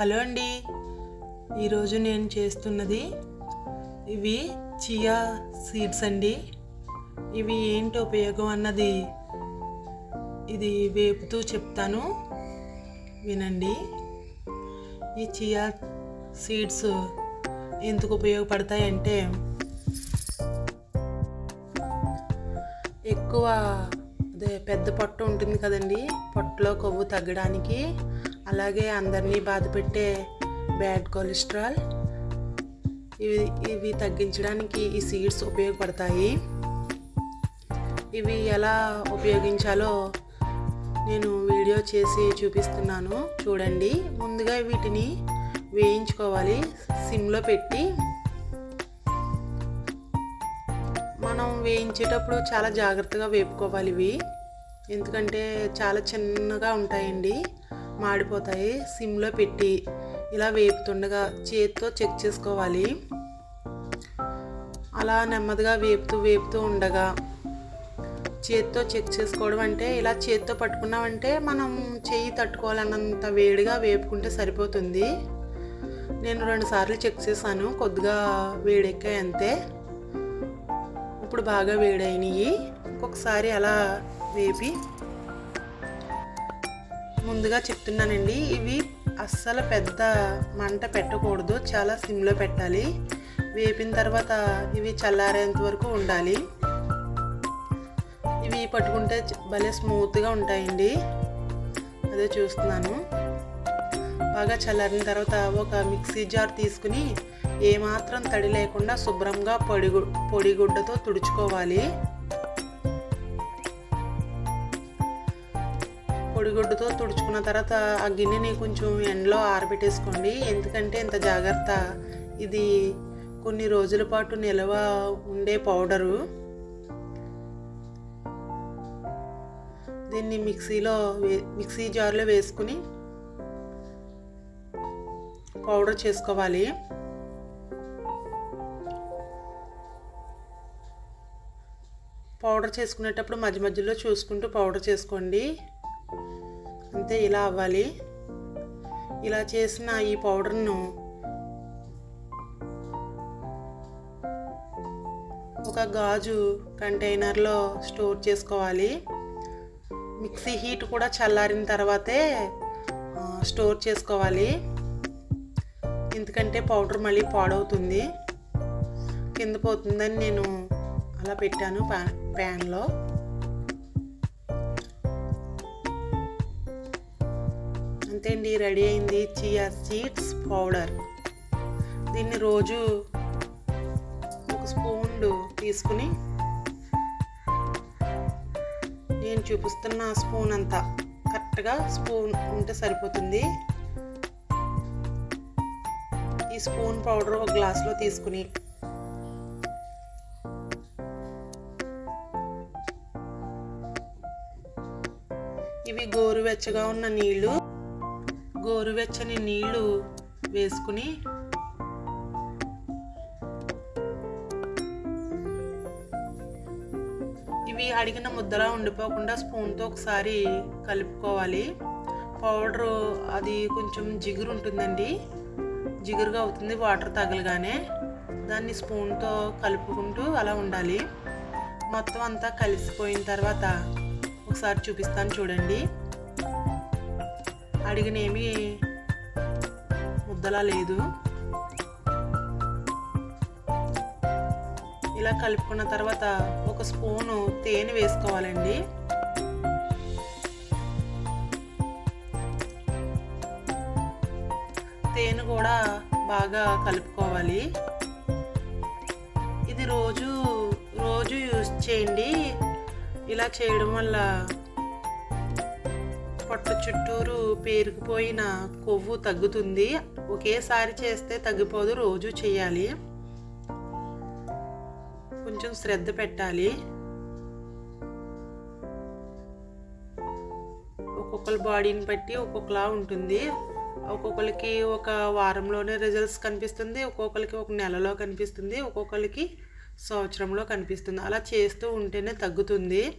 Hello అండి. ఈరోజు నేను చేస్తున్నది ఇవి చియా సీడ్స్ అండి. ఇవి ఏంటి ఉపయోగం అన్నది ఇది వేపుతూ చెప్తాను. వినండి. ఈ చియా సీడ్స్ ఎందుకు ఉపయోగపడతాయంటే ఎక్కువ అదే పెద్ద పొట్ట ఉంటుంది కదండి. పొట్టలో కొవ్వు తగ్గడానికి అలాగే అందరినీ బాధ పెట్టే బ్యాడ్ కొలెస్ట్రాల్. ఇవి ఇవి తగ్గించడానికి ఈ సీడ్స్ ఉపయోగపడతాయి. ఇవి ఎలా ఉపయోగించాలో నేను వీడియో చేసి చూపిస్తున్నాను. చూడండి. ముందుగా వీటిని వేయించుకోవాలి. సిమ్లో పెట్టి. మనం వేయించేటప్పుడు చాలా జాగ్రత్తగా వేపుకోవాలి ఇవి. ఎందుకంటే చాలా చిన్నగా ఉంటాయండి. మాడిపోతాయి. సిమ్లో పెట్టి ఇలా వేపుతుండగా చేతితో చెక్ చేసుకోవాలి. అలా నెమ్మదిగా వేపుతూ వేపుతూ ఉండగా చేతితో చెక్ చేసుకోవడం అంటే ఇలా చేతితో పట్టుకున్నామంటే మనం చేయి తట్టుకోవాలన్నంత వేడిగా వేపుకుంటే సరిపోతుంది. నేను రెండు సార్లు చెక్ చేశాను కొద్దిగా వేడెక్కాయి అంతే. ఇప్పుడు బాగా వేడైనవి ఒక్కొక్కసారి అలా వేపి ముందుగా చెప్తున్నానండి ఇవి అస్సలు పెద్ద మంట పెట్టకూడదు చాలా సిమ్లో పెట్టాలి. వేపిన తర్వాత ఇవి చల్లారేంత వరకు ఉండాలి. ఇవి పట్టుకుంటే భలే స్మూత్గా ఉంటాయండి. అదే చూస్తున్నాను. బాగా చల్లారిన తర్వాత ఒక మిక్సీ జార్ తీసుకుని ఏమాత్రం తడి లేకుండా శుభ్రంగా పొడిగు పొడిగుడ్డతో తుడుచుకోవాలి. పొడిగుడ్డుతో తుడుచుకున్న తర్వాత ఆ గిన్నెని కొంచెం ఎండలో ఆరబెట్టేసుకోండి. ఎందుకంటే ఇంత జాగ్రత్త. ఇది కొన్ని రోజుల పాటు నిల్వ ఉండే పౌడరు. దీన్ని మిక్సీలో వే మిక్సీ జార్లో వేసుకుని పౌడర్ చేసుకోవాలి. పౌడర్ చేసుకునేటప్పుడు మధ్య మధ్యలో చూసుకుంటూ పౌడర్ చేసుకోండి. అంతే ఇలా అవ్వాలి. ఇలా చేసిన ఈ పౌడర్ను ఒక గాజు కంటైనర్లో స్టోర్ చేసుకోవాలి. మిక్సీ హీట్ కూడా చల్లారిన తర్వాతే స్టోర్ చేసుకోవాలి. ఎందుకంటే పౌడర్ మళ్ళీ పాడవుతుంది. కింద పోతుందని నేను అలా పెట్టాను ప్యాన్లో. అంతే అండి రెడీ అయింది చియా సీడ్స్ పౌడర్. దీన్ని రోజు ఒక స్పూన్ తీసుకుని నేను చూపిస్తున్న స్పూన్ అంతా కరెక్ట్గా స్పూన్ ఉంటే సరిపోతుంది. ఈ స్పూన్ పౌడర్ ఒక గ్లాస్లో తీసుకుని ఇవి గోరువెచ్చగా ఉన్న నీళ్ళు గోరువెచ్చని నీళ్ళు వేసుకుని ఇవి అడిగిన ముద్దలా ఉండిపోకుండా స్పూన్తో ఒకసారి కలుపుకోవాలి. పౌడరు అది కొంచెం జిగురు ఉంటుందండి. జిగురుగా అవుతుంది వాటర్ తగలగానే. దాన్ని స్పూన్తో కలుపుకుంటూ అలా ఉండాలి. మొత్తం అంతా కలిసిపోయిన తర్వాత ఒకసారి చూపిస్తాను చూడండి. అడిగినేమి ముద్దలా లేదు. ఇలా కలుపుకున్న తర్వాత ఒక స్పూను తేనె వేసుకోవాలండి. తేనె కూడా బాగా కలుపుకోవాలి. ఇది రోజు రోజు యూజ్ చేయండి. ఇలా చేయడం వల్ల పొట్ట చుట్టూరు పేరుకుపోయిన కొవ్వు తగ్గుతుంది. ఒకేసారి చేస్తే తగ్గిపోదు రోజు చేయాలి. కొంచెం శ్రద్ధ పెట్టాలి. ఒక్కొక్కరి బాడీని బట్టి ఒక్కొక్కలా ఉంటుంది. ఒక్కొక్కరికి ఒక వారంలోనే రిజల్ట్స్ కనిపిస్తుంది. ఒక్కొక్కరికి ఒక నెలలో కనిపిస్తుంది. ఒక్కొక్కరికి సంవత్సరంలో కనిపిస్తుంది. అలా చేస్తూ ఉంటేనే తగ్గుతుంది.